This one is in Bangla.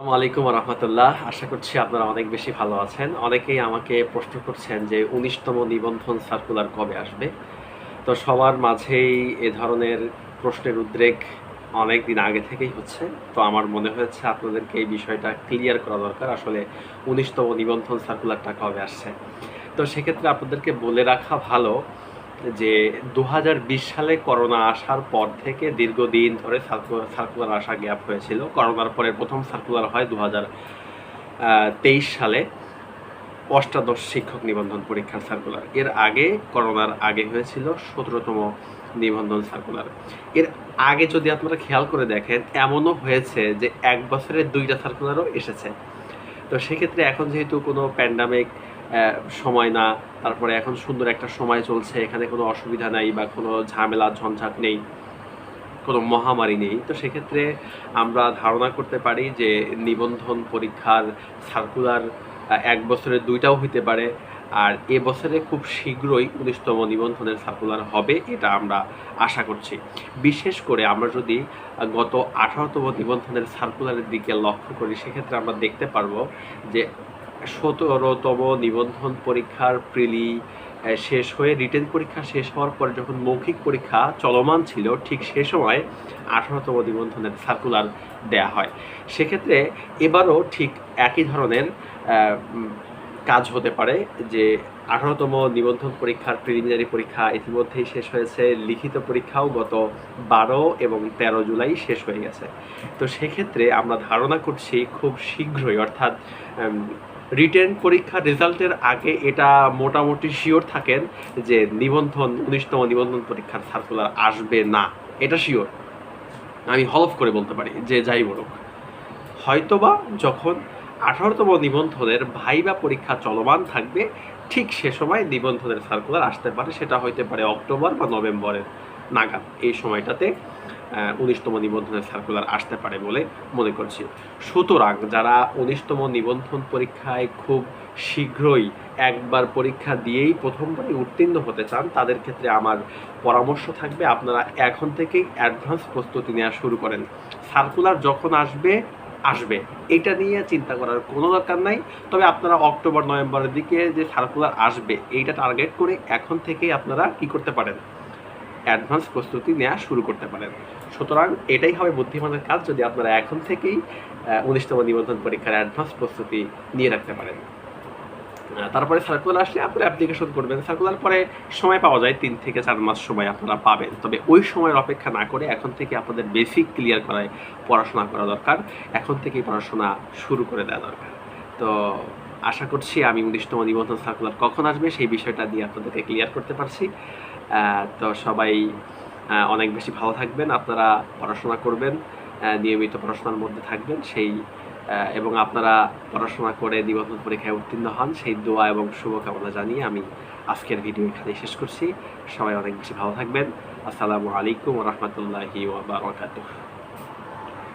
আসসালামু আলাইকুম রহমতুল্লাহ আশা করছি আপনারা অনেক বেশি ভালো আছেন। অনেকেই আমাকে প্রশ্ন করছেন যে উনিশতম নিবন্ধন সার্কুলার কবে আসবে? তো সবার মাঝেই এ ধরনের প্রশ্নের উদ্রেক অনেক দিন আগে থেকেই হচ্ছে। তো আমার মনে হয়েছে আপনাদেরকে এই বিষয়টা ক্লিয়ার করা দরকার। আসলে উনিশতম নিবন্ধন সার্কুলারটা কবে আসছে? তো সেক্ষেত্রে আপনাদেরকে বলে রাখা ভালো যে দুহাজার বিশ সালে করোনা আসার পর থেকে দীর্ঘদিন ধরে সার্কুলার আসা গ্যাপ হয়েছিল। করোনার পরে প্রথম সার্কুলার হয় দু তেইশ সালে। অষ্টাদশ শিক্ষক নিবন্ধন পরীক্ষার সার্কুলার এর আগে করোনার আগে হয়েছিল সতেরোতম নিবন্ধন সার্কুলার এর আগে যদি আপনারা খেয়াল করে দেখেন, এমনও হয়েছে যে এক বছরের দুইটা সার্কুলারও এসেছে। তো সেক্ষেত্রে এখন যেহেতু কোনো প্যান্ডামিক সময় না, তারপরে এখন সুন্দর একটা সময় চলছে, এখানে কোনো অসুবিধা নাই বা কোনো ঝামেলা, ঝঞ্ঝাট নেই, কোনো মহামারী নেই। তো সেক্ষেত্রে আমরা ধারণা করতে পারি যে নিবন্ধন পরীক্ষার সার্কুলার এক বছরের দুইটাও হইতে পারে, আর এ বছরে খুব শীঘ্রই উনিশতম নিবন্ধনের সার্কুলার হবে, এটা আমরা আশা করছি। বিশেষ করে আমরা যদি গত আঠারোতম নিবন্ধনের সার্কুলারের দিকে লক্ষ্য করি, সেক্ষেত্রে আমরা দেখতে পারব যে সতেরোতম নিবন্ধন পরীক্ষার প্রিলি শেষ হয়ে রিটেন পরীক্ষা শেষ হওয়ার পরে যখন মৌখিক পরীক্ষা চলমান ছিল, ঠিক সে সময় আঠারোতম নিবন্ধনের সার্কুলার দেয়া হয়। সেক্ষেত্রে এবারও ঠিক একই ধরনের কাজ হতে পারে যে আঠারোতম নিবন্ধন পরীক্ষার প্রিলিমিনারি পরীক্ষা ইতিমধ্যেই শেষ হয়েছে, লিখিত পরীক্ষাও গত বারো এবং তেরো জুলাই শেষ হয়ে গেছে। তো সেক্ষেত্রে আমরা ধারণা করছি খুব শীঘ্রই, অর্থাৎ রিটেন পরীক্ষার রেজাল্টের আগে এটা মোটামুটি শিওর থাকেন যে নিবন্ধন, উনিশতম নিবন্ধন পরীক্ষার সার্কুলার আসবে না। এটা শিওর। আমি হলফ করে বলতে পারি যে যাই বলুক। হয়তোবা যখন আঠারোতম নিবন্ধনের ভাইবা পরীক্ষা চলমান থাকবে, ঠিক সে সময় নিবন্ধনের সার্কুলার আসতে পারে, সেটা হইতে পারে অক্টোবর বা নভেম্বরের নাগাদ। এই সময়টাতে উনিশতম নিবন্ধনের সার্কুলার আসতে পারে বলে মনে করছি। সুতরাং যারা উনিশতম নিবন্ধন পরীক্ষায় খুব শীঘ্রই একবার পরীক্ষা দিয়েই প্রথমবারই উত্তীর্ণ হতে চান, তাদের ক্ষেত্রে আমার পরামর্শ থাকবে, আপনারা এখন থেকেই অ্যাডভান্স প্রস্তুতি নেওয়া শুরু করেন। সার্কুলার যখন আসবে আসবে। এটা নিয়ে চিন্তা করার কোনো দরকার নাই। তবে আপনারা অক্টোবর, নভেম্বরের দিকে যে সার্কুলার আসবে, এইটা টার্গেট করে এখন থেকেই আপনারা কি করতে পারেন? অ্যাডভান্স প্রস্তুতি নেওয়া শুরু করতে পারেন। সুতরাং এটাই হবে বুদ্ধিমানের কাজ যদি আপনারা এখন থেকেই উনিশতম নিবন্ধন পরীক্ষার অ্যাডভান্স প্রস্তুতি নিয়ে রাখতে পারেন। তারপরে সার্কুলার আসলে আপনারা অ্যাপ্লিকেশন করবেন। সার্কুলার পরে সময় পাওয়া যায়, তিন থেকে চার মাস সময় আপনারা পাবেন। তবে ওই সময়ের অপেক্ষা না করে এখন থেকে আপনাদের বেসিক ক্লিয়ার করায় পড়াশোনা করা দরকার। এখন থেকেই পড়াশোনা শুরু করে দেওয়া দরকার। তো আশা করছি আমি উনিশতম নিবন্ধন সার্কুলার কখন আসবে সেই বিষয়টা দিয়ে আপনাদেরকে ক্লিয়ার করতে পারছি। তো সবাই অনেক বেশি ভালো থাকবেন, আপনারা পড়াশোনা করবেন নিয়মিত পড়াশোনার মধ্যে থাকবেন, সেই এবং আপনারা পড়াশোনা করে নিবন্ধন পরীক্ষায় উত্তীর্ণ হন, সেই দোয়া এবং শুভকামনা জানিয়ে আমি আজকের ভিডিও এখানে শেষ করছি। সবাই অনেক বেশি ভালো থাকবেন। আসসালামু আলাইকুম রহমতুল্লাহি ওবরাকাতুহ